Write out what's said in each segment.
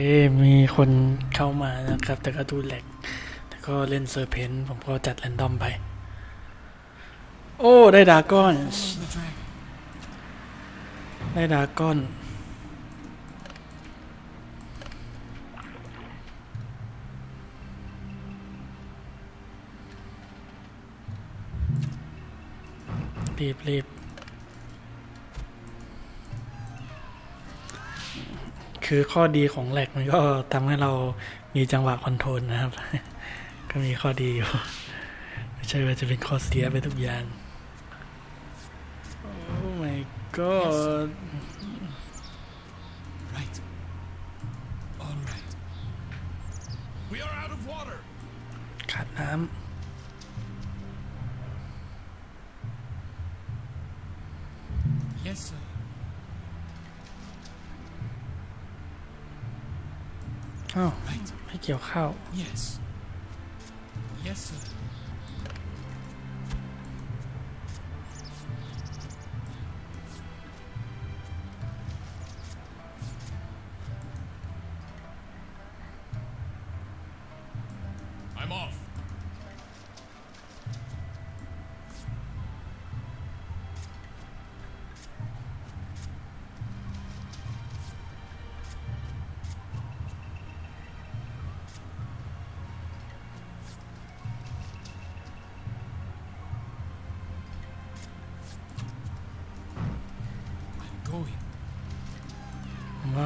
เอมีคนเข้ามานะครับ แต่ก็ดูแหลกแต่ก็เล่นเซอร์เพนต์ผมก็จัดแรนดอมไป โอ้ ได้ดากอน ได้ดากอน รีบรีบ คือข้อดีของแหลกมันก็ทำให้เรามีจังหวะคอนโทรลนะครับ ก็มีข้อดีอยู่ ไม่ใช่ว่าจะเป็นข้อเสียไปทุกอย่าง โอ้ my god Right. All right. We are out of water. ขาดน้ Yes, เกี่ยวข้าว Yes. Yes, sir.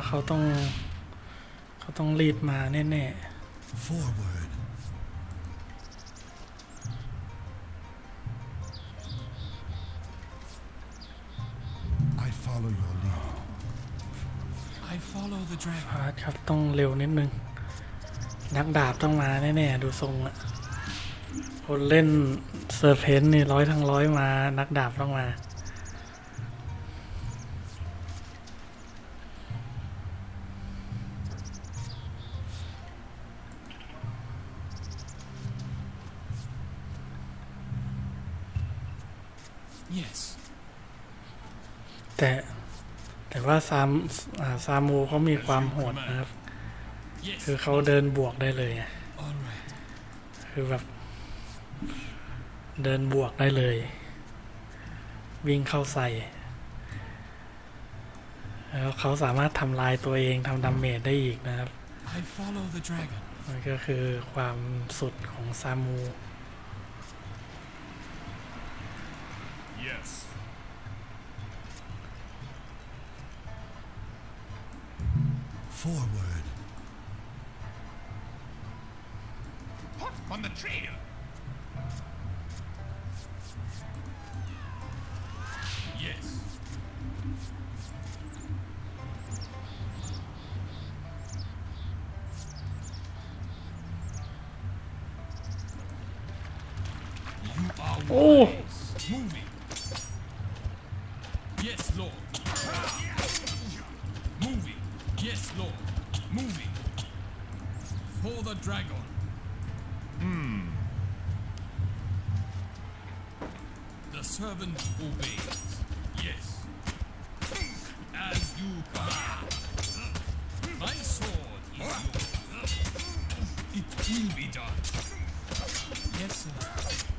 ว่าเขาต้อง เขาต้องรีบมาแน่ Forward. I follow your lead. I follow the ๆ dragon. พาร์ทครับต้องเร็วนิดนึง นักดาบต้องมาแน่ๆดูทรงอะคนเล่นเซอร์เพนต์นี่ร้อยทั้งร้อยมา นักดาบต้องมา แต่แต่ว่าซามาซามูเขามีความโหดนะครับ คือเขาเดินบวกได้เลย คือแบบ เดินบวกได้เลย วิ่งเข้าใส่ แล้วเขาสามารถทำลายตัวเองทำดาเมจได้อีกนะครับมันก็คือความสุดของซามู Oh. Yes, Lord. Moving. Yes, Lord. Moving. For the dragon. Hmm. The servant obeys. Yes. As you command. My sword is yours. It will be done. Yes, sir.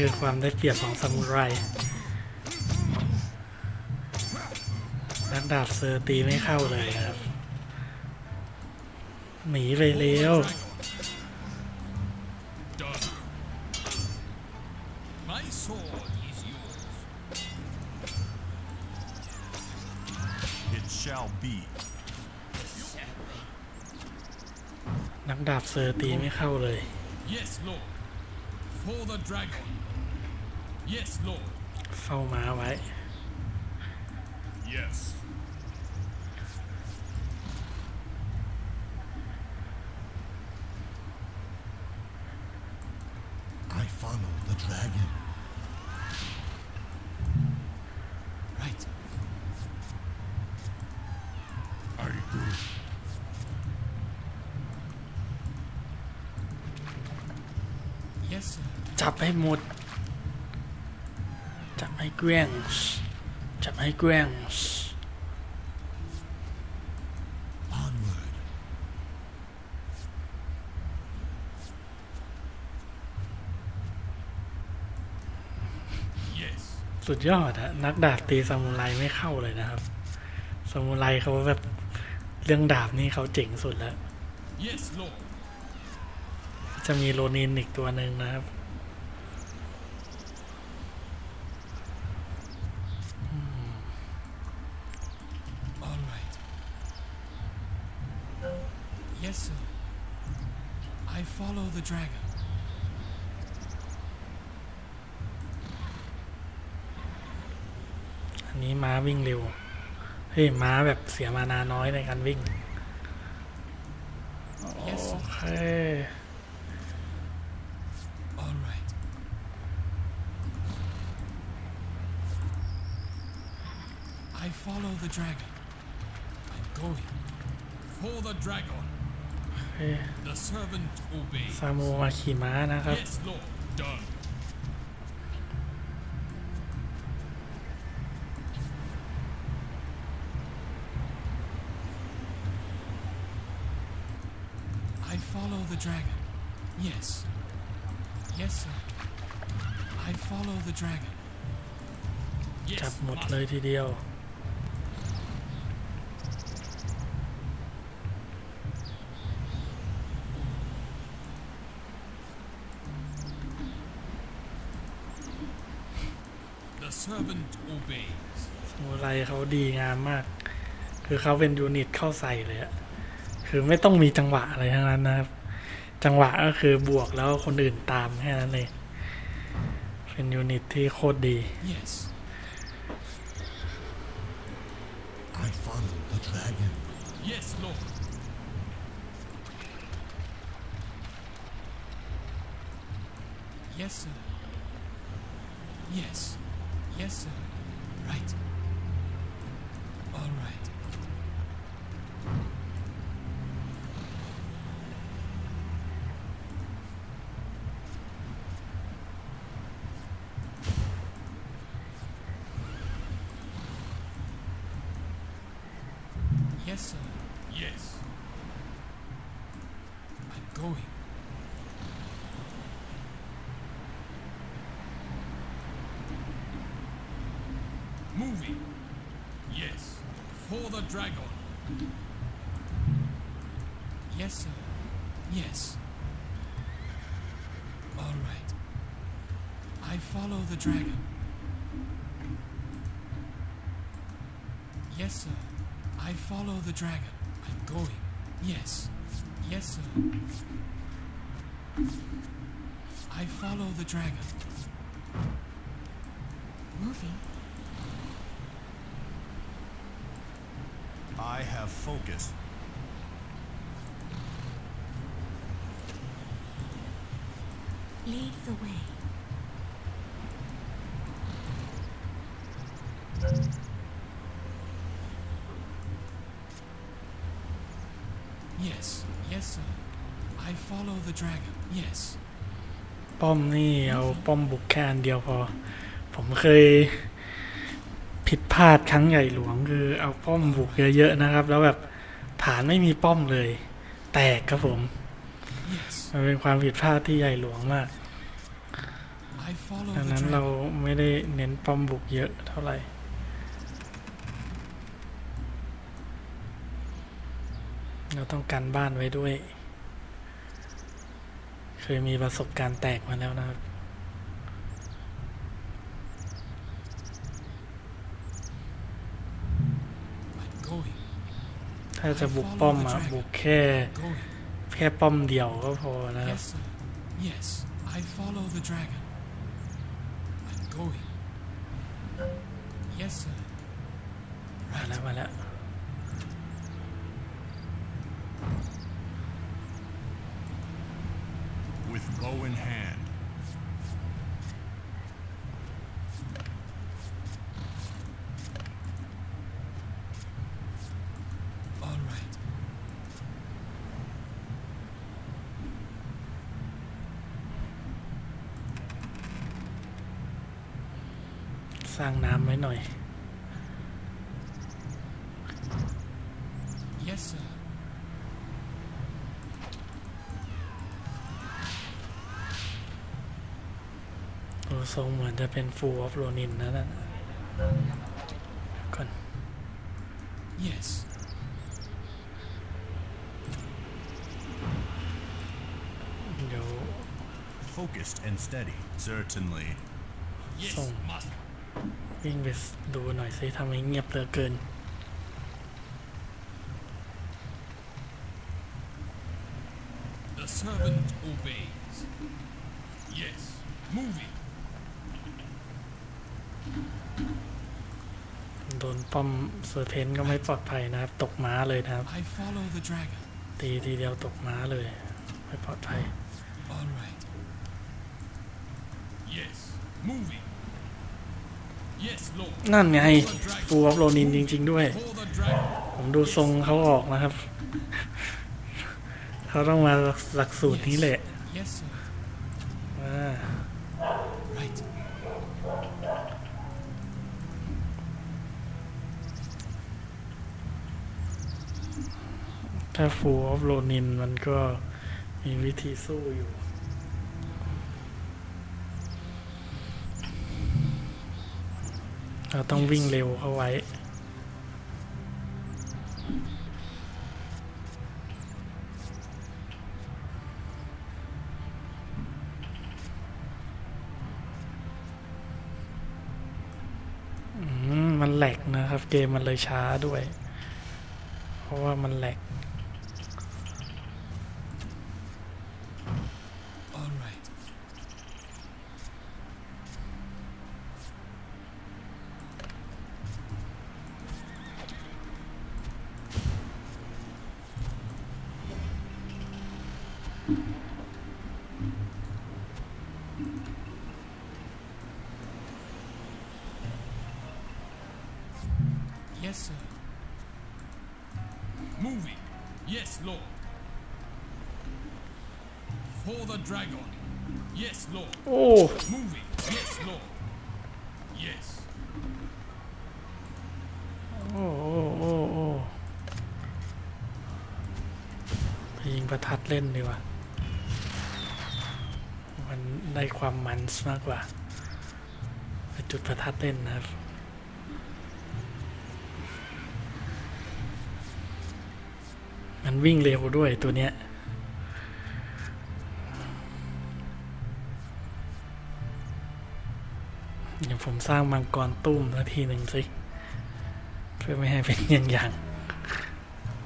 คือความได้เปรียบของซามูไรนักดาบเซอร์ตีไม่เข้าเลยครับ หนีไปเร็วนักดาบเซอร์ตีไม่เข้าเลย Yes, Lord. For the dragon. Yes, Lord. เฝ้าม้าไว้ Yes. จับให้หมด จับให้เกลี้ยง จับให้เกลี้ยง Onward. Yes. สุดยอดอะนักดาบตีซามูไรไม่เข้าเลยนะครับซามูไรเขาแบบเรื่องดาบนี่เขาเจ๋งสุดแล้ว Yes, Lord. จะมีโรนินอีกตัวหนึ่งนะครับ All right. Yes, sir. I follow the dragon. อันนี้ม้าวิ่งเร็วเฮ้ยม้าแบบเสียมานาน้อยในการวิ่ง Yes, โอ sir. เค All right. I follow the dragon. I'm going. For the dragon. เฮ้ย The servant obeys. ซามูมาขี่ม้านะครับ Yes, Lord. Done. I follow the dragon. Yes. Yes, sir. I follow the dragon. จับ Yes, หมด master. เลยทีเดียว The ไรเขาดีงามมาก คือเขาเป็นยูนิตเข้าใส่เลยอะคือไม่ต้องมีจังหวะอะไรทั้งนั้นนะครับ จังหวะก็คือบวกแล้วคนอื่นตามแค่นั้นเองเป็นยูนิตที่โคตรดี Yes. I follow the dragon. Yes, Lord. All right. Yes, sir. Yes. I'm going. Moving. Yes. For the dragon. Yes, sir. Yes. All right. I follow the dragon. Yes, sir. I follow the dragon. I'm going. Yes. Yes, sir. I follow the dragon. Moving. I have focus. Lead the way. Yes. Yes, sir. I follow the dragon. Yes. ป้อมนี่เอาป้อมบุกแค่อันเดียวพอ ผมเคย ผิดพลาดครั้งใหญ่หลวงคือเอาป้อมบุกเยอะๆนะครับ แล้วแบบฐานไม่มีป้อมเลย แตกครับผม Yes. มันเป็นความผิดพลาดที่ใหญ่หลวงมาก I follow ดัง the นั้นเรา dragon. ไม่ได้เน้นป้อมบุกเยอะเท่าไหร่เราต้องการบ้านไว้ด้วย เคยมีประสบการณ์แตกมาแล้วนะครับ I'm going. ถ้าจะบุกป้อมอะบุกแค่แค่ป้อมเดียวก็พอนะครับ Yes, I follow the dragon. I'm going. Yes, sir. มาแล้วมาแล้ว With bow in hand. All right. สร้างน้ำไว้หน่อย Yes, sir. ดูทรงเหมือนจะเป็นฟูลออฟโรนินนะนั่นน่ะก่อน Yes. เดี๋ยว Focused and steady. Certainly. Yes, Song. Master. วิ่งไปดูหน่อยสิทำไมเงียบเหลือเกิน The servant obeys. Yes, moving. โดนป้อมเซอร์เพนก็ไม่ปลอดภัยนะครับ ตกม้าเลยนะครับ I follow the dragon. ตีทีเดียวตกม้าเลย ไม่ปลอดภัย All right. Yes, moving. นั่นไงฟูลออฟโรนินจริง ๆ ด้วย ผมดูทรงเขาออกนะครับ เขาต้องมาหลักสูตรนี้แหละถ้าฟูลออฟโรนินมันก็มีวิธีสู้อยู่ เราต้องวิ่งเร็วเข้าไว้มันแหลกนะครับ เกมมันเลยช้าด้วย เพราะว่ามันแหลก Yes, Lord. For the dragon. Yes, Lord. โอ้ Moving. Yes, Lord. Yes. โอ้โอ้โอ้โอ้ไปยิงประทัดเล่นดีกว่า มันได้ความมันส์มากกว่าไปจุดประทัดเล่นนะครับ มันวิ่งเร็วด้วยตัวเนี้ยเดี๋ยวผมสร้างมังกรตุ้มสักทีหนึ่งสิ เพื่อไม่ให้เป็นอย่างอย่าง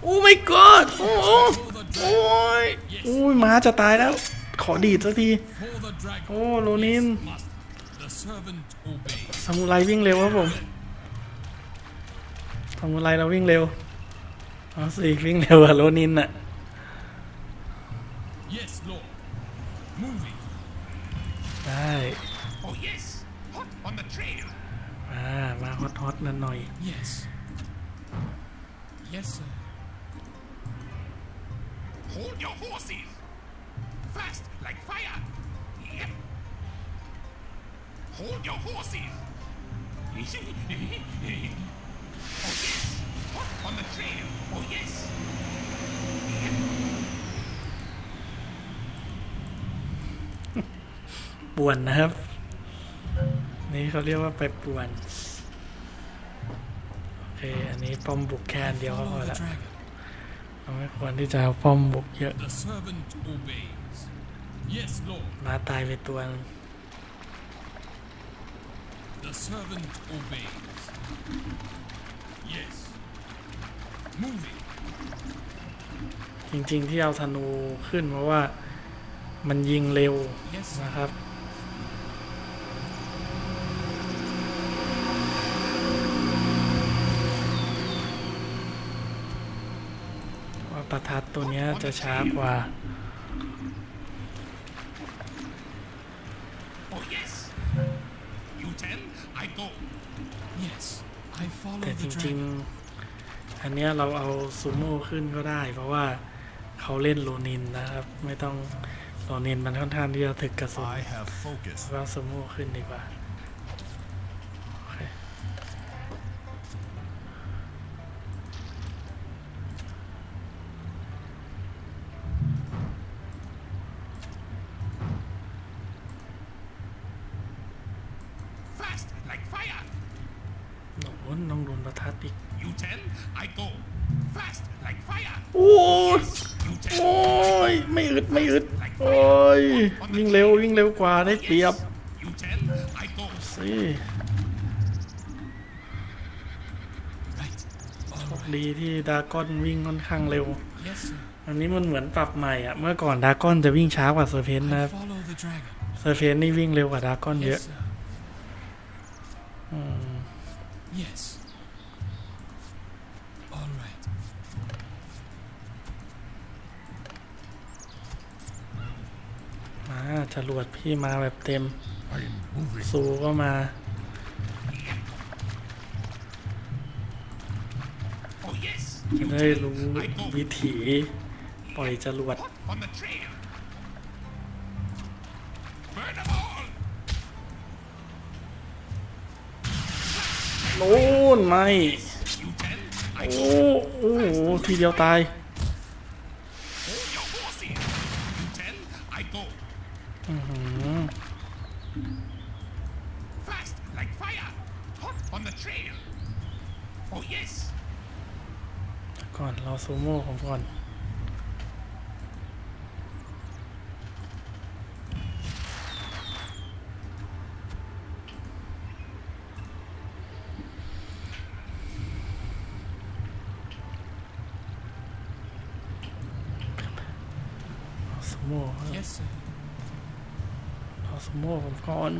โอ้ my god โอ้โห For the โอ้ยโอ้ยม้าจะตายแล้ว ขอดีดสักที โอ้โรนิน Yes, master. The servant obeys. ซามูไรวิ่งเร็วครับผมซามูไรเราวิ่งเร็ว เอาสิวิ่งเร็วอะโรนินอะ Yes, Lord. Moving. ได้ Oh, yes. Hot on the trail. มามาฮอตฮอตนั่นหน่อย Yes. Yes, sir. Hold your horses. Fast like fire. Yep. Hold your horses. oh, yes. Hot on the trail. Oh, yes. ป่วนนะครับ นี่เขาเรียกว่าไปป่วน โอเค อันนี้ป้อมบุกแค่อันเดียวก็พ Follow อ the ละ dragon. เราไม่ควรที่จะเอาป้อมบุกเยอะ The servant obeys. Yes, Lord. มาตายไปตัวหนึ่ง The servant obeys. Yes. Moving. จริงๆที่เอาธนูขึ้นเพราะว่ามันยิงเร็ว Yes, sir. นะครับว่าประทัดตัวเนี้ยจะช้ากว่า Oh, yes. You tell, I go. Yes. I follow แต่จ the ริง dragon. ๆ อันเนี้ยเราเอาซูโม่ขึ้นก็ได้ เพราะว่าเขาเล่นโรนินนะครับ ไม่ต้องโรนินมันค่อนข้างที่จะถึกกระสุน I have focus. ก็ซูโม่ขึ้นดีกว่า นต้องโดนประทัดอีก You tell, I go. Fast like fire. โอ้ย You โอ้ tell, ยไม่อึดไม่อึดโอ้ยวิ่งเร็ววิ่งเร็วกว่าได้เปรียบ you tell, I go. สิ Right. All ดีที่ดากอนวิ่งค่อนข้างเร็ว Yes, sir. อันนี้มันเหมือนปรับใหม่อะ เมื่อก่อนดากอนจะวิ่งช้ากว่าเซอร์เพน I นะครับ follow the dragon. เซอร์เพนนี่วิ่งเร็วกว่าดากอนเย Yes, อะ sir. อืม Yes. All right. มาจรวดพี่มาแบบเต็ม I am moving. ซูก็มา Oh yes. จะได้รู้วิถี ปล่อยจรวด On the trail. นู้นไม่โอ้โหทีเดียวตายก่อนเราซูโม่ผมก่อน เอาซูโม่ Yes, sir. เอาซูโม่ผมก่อน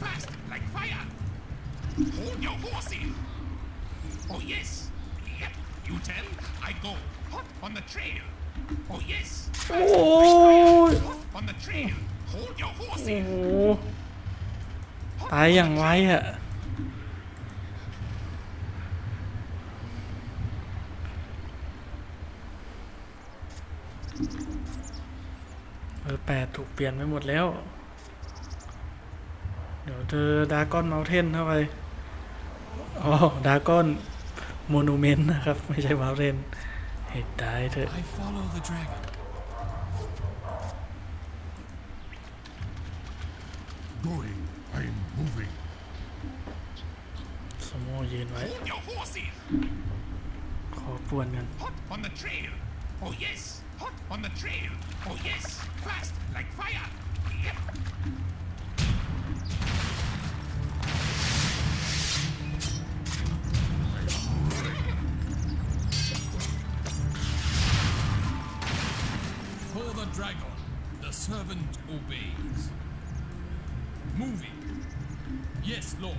Fast like fire. Hold your horses. Oh yes. Yep. You tell, I go. Hot on the trail. Oh yes. โอ้ย Hot on the trail. Hold your โอ้ horses. โหตายอย่างไวอะ อร์แปดถูกเปลี่ยนไปหมดแล้ว เดี๋ยวเจอดากอนเมลเทนเข้าไป อ๋อ ดากอนโมนูเมนต์นะครับ ไม่ใช่เมลเทนเหตุได้เถอะ I follow the dragon. Going. I am moving. สโมยืนไว้ Hold your horses. ขอปวนกัน Hot on the trail. Oh yes. Hot on the trail. Oh yes. Fast like fire. Yep. For the dragon, the servant obeys. Moving. Yes, Lord.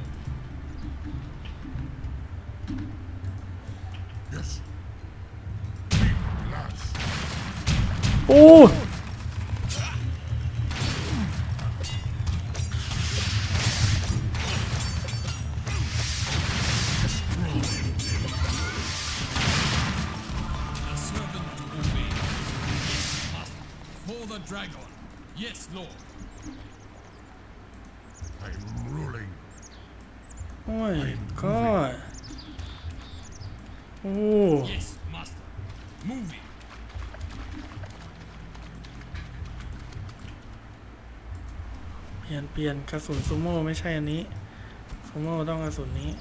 Yes. โอ้ย The servant obeys. Yes, master. For the dragon. Yes, Lord. I'm ruling. โอ้ยก็โอ้ Yes, master. Moving. ลี่ยนเปลี่ยนกระสุนซูโม่ไม่ใช่อันนี้ซูโม่ต้องกระสุนนี้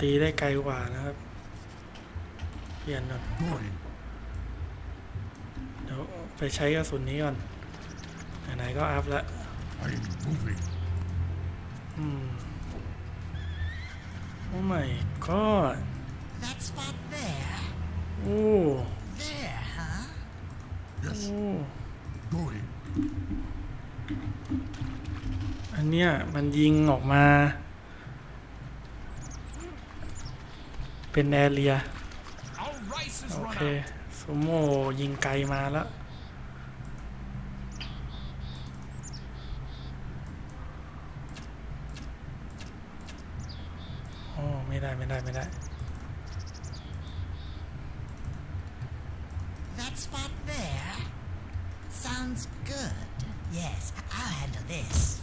ตีได้ไกลกว่านะครับ เปลี่ยนก่อน Going. เดี๋ยวไปใช้กระสุนนี้ก่อนไหนๆก็อัพแล้ว I'm moving. อืมโอ้ไม่ก็ That spot there? โอ้ There, huh? โอ้ Going. ันเนี้ยมันยิงออกมา เป็นแอเรีย โอเคซูโม่ยิงไกลมาแล้วโอ้ไม่ได้ ไม่ได้ ไม่ได้ That spot there sounds good. Yes, I'll handle this.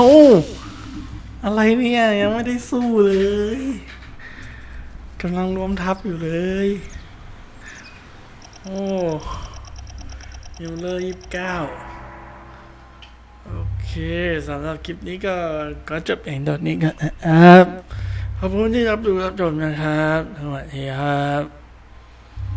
าอะไรเนี่ยยังไม่ได้สู้เลยกำลังรวมทัพอยู่เลย โอ้ยังเลยยี่สิบเก้าโอเคสำหรับคลิปนี้ก็ก็จบเองตอนนี้กันนะครับ ขอบคุณที่รับดูรับชมนะครับสวัสดีครับ